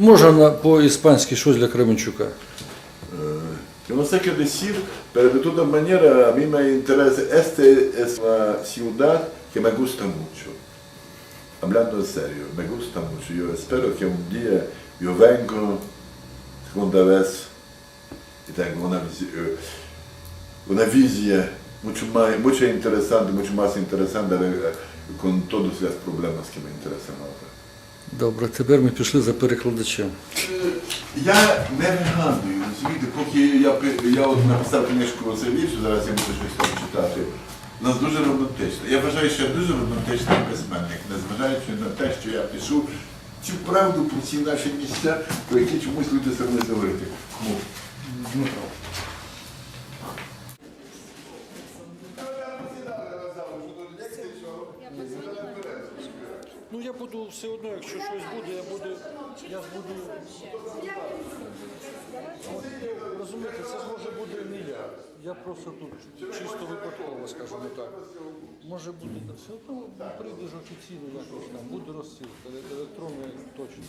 Можна по-іспанськи щось для Кременчука? Yo no sé qué decir, pero de todas maneras a mí me interesa. Esta es una ciudad que me gusta mucho. Hablando en serio, me gusta mucho. Yo espero que un día yo vengo segunda vez y tengo una, eh, una visión mucho más, mucho interesante, mucho más interesante eh, con todos los problemas que me interesan ahora. Добре, тепер ми пішли за перекладачем. Я не вигадую, розумієте, поки я, я от написав книжку оце вірш, зараз я буду щось там читати. У нас дуже романтично. Я вважаю, що я дуже романтичний письменник, незважаючи на те, що я пишу цю правду про ці наші місця, про які чомусь люди соромляться говорити. Дмитро. Буду все одно, якщо щось буде, я буду. Я буду. Розумієте, це може бути не я. Я просто тут чисто випадково, скажімо так. Може бути та все одно прийде ж офіційно якось там, буде розсилка, електронна точно.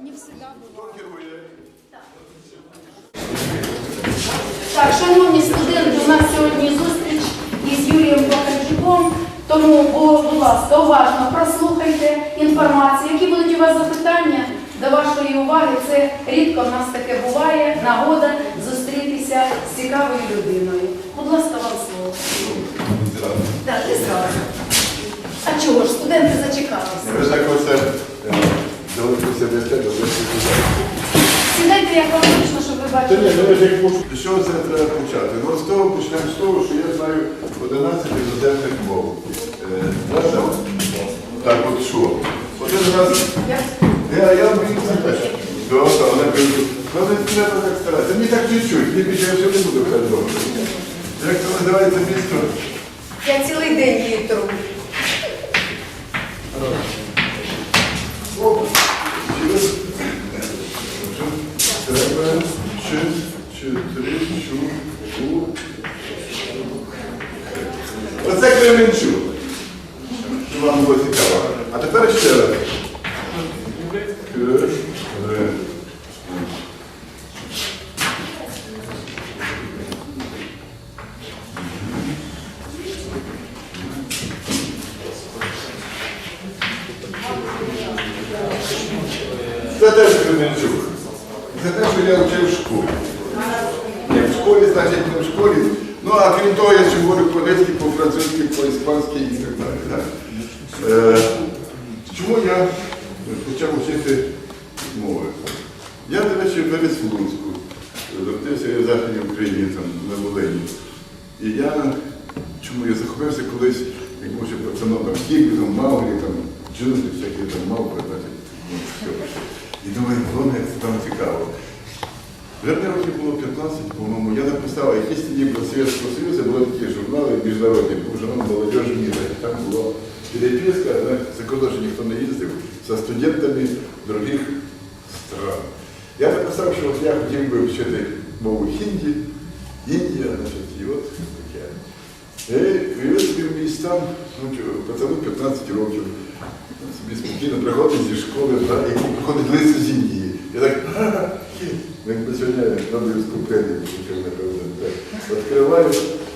Не всегда бывает. Так, шановні студенти, у нас сьогодні зустріч із Юрієм Бакарчуком. Тому, будь ласка, уважно прослухайте у вас запитання до вашої уваги? Це рідко в нас таке буває. Нагода зустрітися з цікавою людиною. Будь ласка, вам слово. Так, ти зразу. А чого ж, студенти зачекалися? Ви ж так оце доводиться вести, Сідайте, як вам зручно, щоб ви Та ні, бачили. ну я ж як можу. З чого це треба почати? Ну, з того почнемо з того, що я знаю 11 іноземних мов. Е? Так, от що? Один раз Я- я, вмію це теж. Добре, але кажу, ну не треба так старатися. Мені так чуть-чуть, не більше я вже не буду так добре. Як це називається місто? Я цілий день її тру. Оп. Треба у. Оце Кременчук. Вам було цікаво. А тепер ще раз. Кременчук. Це теж Кременчук. Це те, що я вчив в школі. Як в школі, значить не в школі. Ну, а крім того, я ще говорю по-англійськи, по-французьки, по-іспанськи і так далі. Е, чому я почав вчити мови? Я, до речі, виріс в Луцьку. Родився я в Західній Україні, там, на Волині. І я, чому я захопився колись, як може пацаном там Кіблі, там джунглі, всякі там мавпи, значить, все. І думаю, воно як це там цікаво. Вже мені років було 15, по-моєму, я написав, якісь тоді про Совєтського Союзу були такі журнали міжнародні, був журнал «Молодіж міра». Там була переписка, за кордон ще ніхто не їздив, зі студентами других стран. Я написав, що от я хотів би вчити мову хінді, Індія, значить, і от таке. Ось собі в місць там, ну, пацану 15 років, собі спокійно приходить зі школи, і приходить лист з Індії. Я так. Ну, Якби сьогодні напевно. Так. Відкриваю,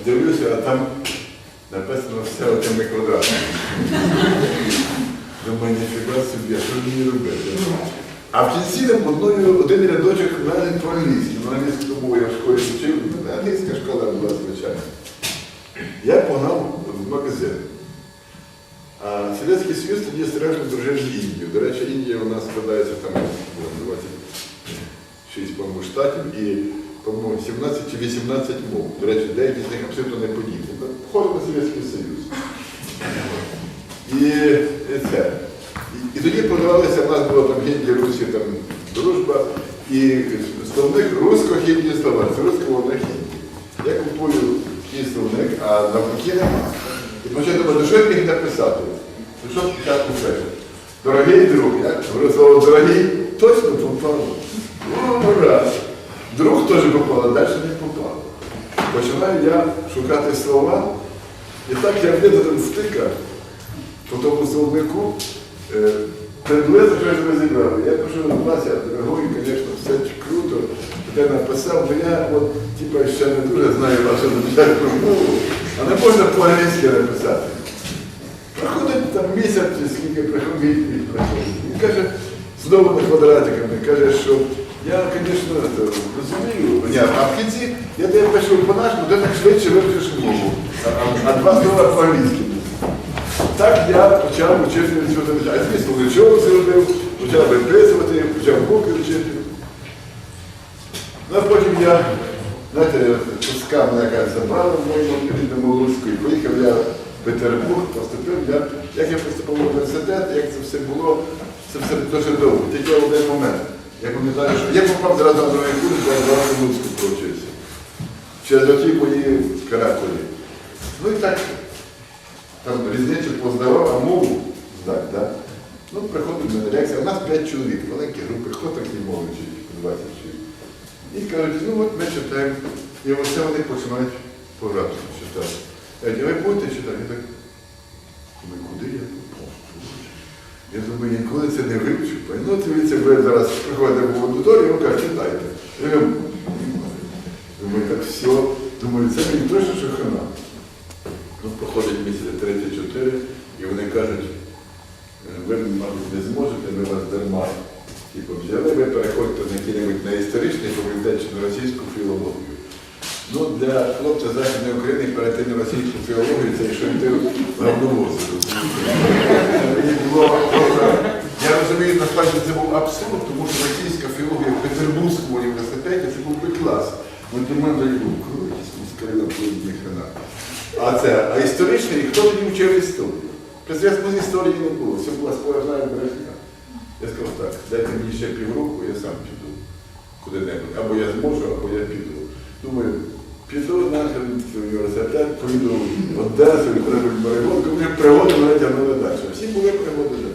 дивлюся, а там написано все отими квадратами. Думаю, ніфіга собі, а що мені робити? А в кінці одною, один рядочок в мене по-англійськи. Ну, англійську мову я в школі вчив, ну, англійська школа була звичайна. Я погнав в магазин. Совєтський Союз тоді страшно дружив з Індією. До речі, Індія у нас складається там о, 26, по-моєму, штатів і, по-моєму, 17 чи 18 мов. До речі, деякі з них абсолютно не подібні. Входить на Совєтський Союз. І, і це. І, і тоді подавалися, в нас було там Гінді, Русі, там дружба, і словник русско-хінді слова, це руського на хінді. Я купую такий словник, а навпаки нема. І почав думати, що я міг написати? Ну що спочатку? Дорогий друг, я говорю слово дорогий, точно попало. Ну, раз. Друг теж попало, далі не попало. Починаю я шукати слова, і так я методом втика по тому словнику е, Приблизно розібрали. Я кажу, Вася, дорогой, звісно, все круто. Ти написав, бо я от, типа, ще не дуже знаю вашу мову, але можна по-англійськи написати. Там місяць, чи приходить. Він каже, знову на квадратиками, каже, що я, звісно, розумію, ні, а в кінці я тебе пишу по-нашому, ти так швидше вивчиш мову, а, а, а два слова по-англійськи. Так я почав вчити цю замечання. Я, звісно, нічого зробив, почав виписувати, почав буки вчити. Ну, а потім я, знаєте, пуска мене якась забрала в моєму рідному Луцьку, і поїхав я Петербург, поступив. Я, як я поступив в університет, як це все було, це все дуже довго. Тільки один момент. Я пам'ятаю, що я попав зразу на другий курс, я зразу в Луцьку провчився. Через оті мої каракулі. Ну і так, там різницю поздавав, а мову здати, да? Ну, приходить мене лекція, у нас 5 чоловік, маленькі групи, хто такі мови вчить, 20 чоловік. І кажуть, ну от ми читаємо. І оце вони починають по-арабськи читати. Я кажу, ви будете читати? Я так, думаю, куди я? Я думаю, ніколи це не вивчу. Ну, дивіться, ви зараз приходите в аудиторію, ви кажете, читайте. Думаю, так все. Думаю, це мені точно що хана. Ну, проходить місяць 34, і вони кажуть, ви, мабуть, не зможете, ми вас дарма типу, взяли, ви переходите на який-небудь на історичний факультет чи на російську філологію. Ну, для хлопця Західної України перейти на російську філологію, це якщо йти в просто- Я розумію, насправді це був абсурд, тому що російська філологія в Петербурзькому університеті це був би клас. Ми думали, був крутість, мускарина, ні хрена. А це, а історичний, хто тоді вчив історію? При з історією не було, це була сплошна брехня. Я сказав так, дайте мені ще півроку, я сам піду куди-небудь. Або я зможу, або я піду. Думаю, піду на університет, поїду в Одесу, в Маріонку, вже пригоди мене тягнули далі. Всі були пригоди далі.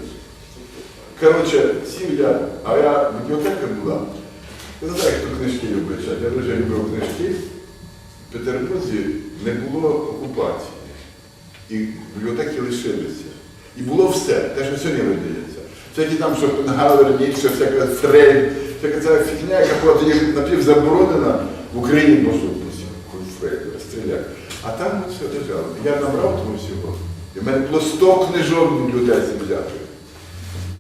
Коротше, сів я, а я бібліотека була. Не знаю, хто книжки любить. Я дуже люблю книжки. В Петербурзі не було окупації. І бібліотеки лишилися. І було все, те, що сьогодні видається. Всякі там що Шопенгауер, Ніцше, всяка Фрейм, всяка ця фігня, яка була напівзаборонена в Україні, можна Фрейм, розстріляти. А там все лежало. Я набрав тому всього. І в мене було 100 книжок людей взяти.